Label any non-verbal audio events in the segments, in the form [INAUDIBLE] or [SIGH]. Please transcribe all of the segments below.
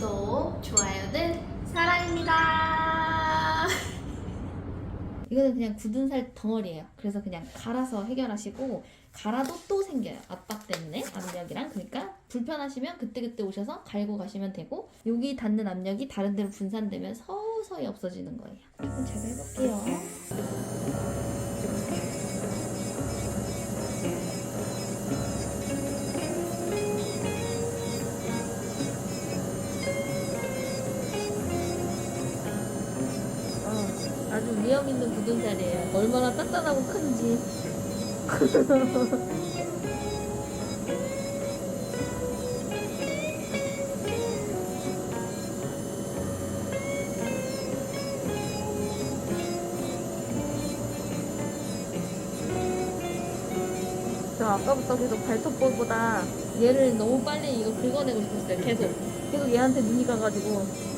구독, 좋아요는 사랑입니다. [LAUGHS] 이거는 그냥 굳은 살 덩어리예요. 그래서 그냥 갈아서 해결하시고 갈아도 또 생겨요. 압박 때문에 압력이랑 그러니까 불편하시면 그때그때 오셔서 갈고 가시면 되고 여기 닿는 압력이 다른 데로 분산되면 서서히 없어지는 거예요. 그럼 제가 해볼게요. 위험 있는 굳은 살이에요. 얼마나 단단하고 큰지. [LAUGHS] 저 아까부터 계속 발톱볼보다 얘를 너무 빨리 이거 긁어내고 싶었어요. 계속. 계속 얘한테 눈이 가가지고.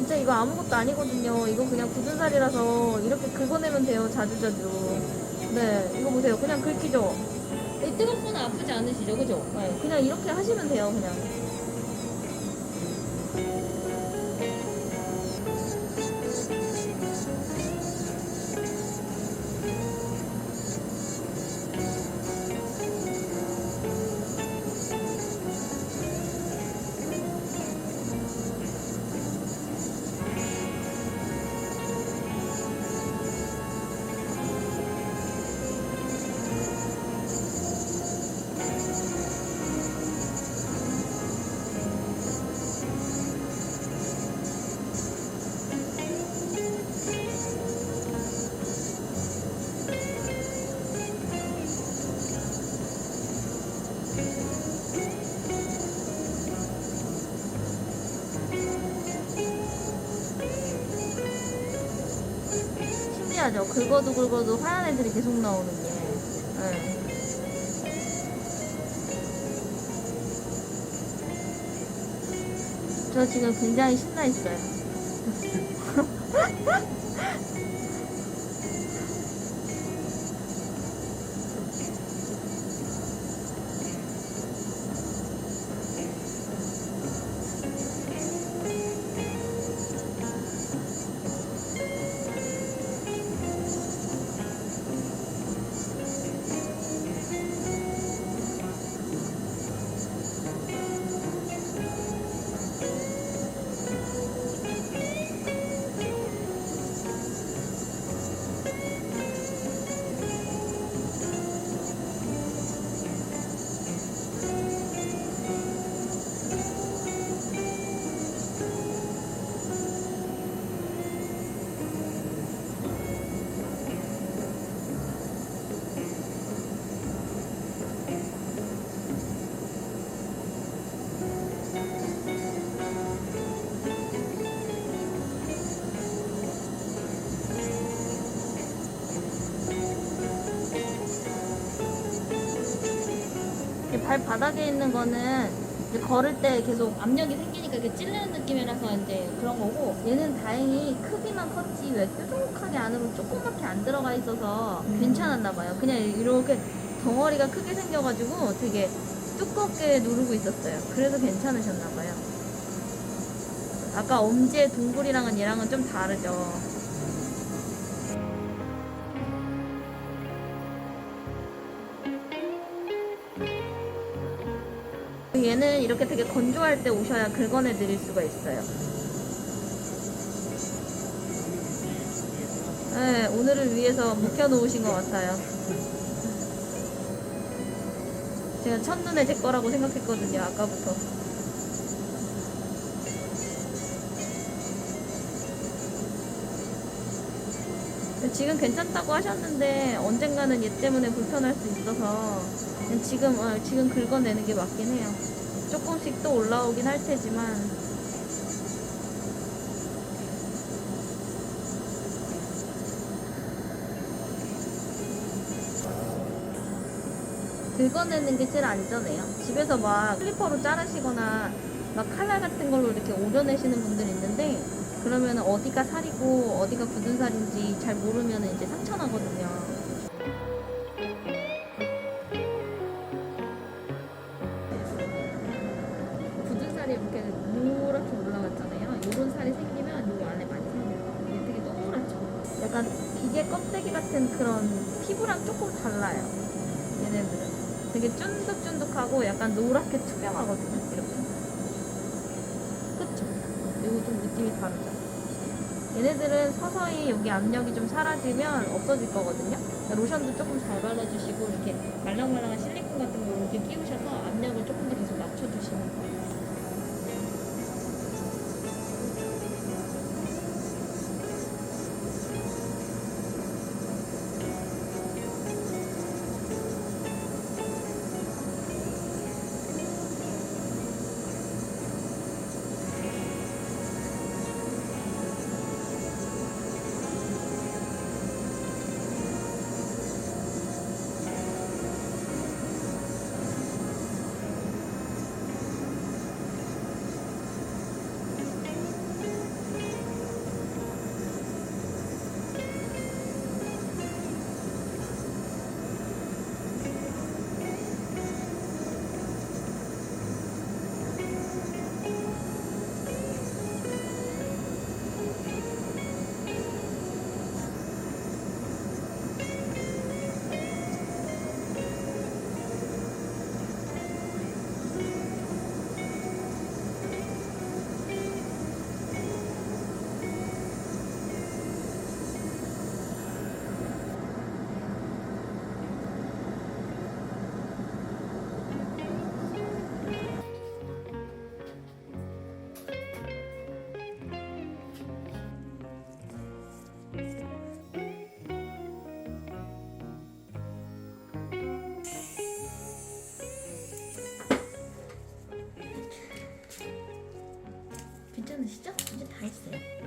진짜 이거 아무것도 아니거든요. 이거 그냥 굳은 살이라서 이렇게 긁어내면 돼요. 자주자주. 네, 이거 보세요. 그냥 긁히죠? 이 뜨겁거나 아프지 않으시죠? 그죠? 네, 그냥 이렇게 하시면 돼요. 그냥. 신기하죠? 긁어도 긁어도 하얀 애들이 계속 나오는 게. 네. 저 지금 굉장히 신나 있어요. [LAUGHS] 이 발 바닥에 있는 거는 이제 걸을 때 계속 압력이 생기니까 이렇게 찔리는 느낌이라서 이제 그런 거고 얘는 다행히 크기만 컸지 왜 뾰족하게 안으로 조그맣게 안 들어가 있어서 괜찮았나 봐요. 그냥 이렇게 덩어리가 크게 생겨가지고 되게 두껍게 누르고 있었어요. 그래서 괜찮으셨나 봐요. 아까 엄지의 둥글이랑은 얘랑은 좀 다르죠. 얘는 이렇게 되게 건조할 때 오셔야 긁어내 드릴 수가 있어요. 네, 오늘을 위해서 묵혀놓으신 것 같아요. 제가 첫눈에 제 거라고 생각했거든요, 아까부터. 지금 괜찮다고 하셨는데 언젠가는 얘 때문에 불편할 수 있어서 지금 어, 지금 긁어내는 게 맞긴 해요. 조금씩 또 올라오긴 할 테지만 긁어내는 게 제일 안전해요. 집에서 막 클리퍼로 자르시거나 막 칼날 같은 걸로 이렇게 오려내시는 분들 있는데 그러면 어디가 살이고 어디가 굳은 살인지 잘 모르면 이제 상처 나거든요. 약간 기계 껍데기 같은 그런 피부랑 조금 달라요. 얘네들은 되게 쫀득쫀득하고 약간 노랗게 투명하거든요. 이렇게. 그쵸? 이거 좀 느낌이 다르죠? 얘네들은 서서히 여기 압력이 좀 사라지면 없어질 거거든요. 그러니까 로션도 조금 잘 발라주시고 이렇게 말랑말랑한 실리콘 같은 거 이렇게 끼우셔서 압력을 조금 더 계속 낮춰주시는 거예요. 괜찮으시죠? 이제 다 했어요.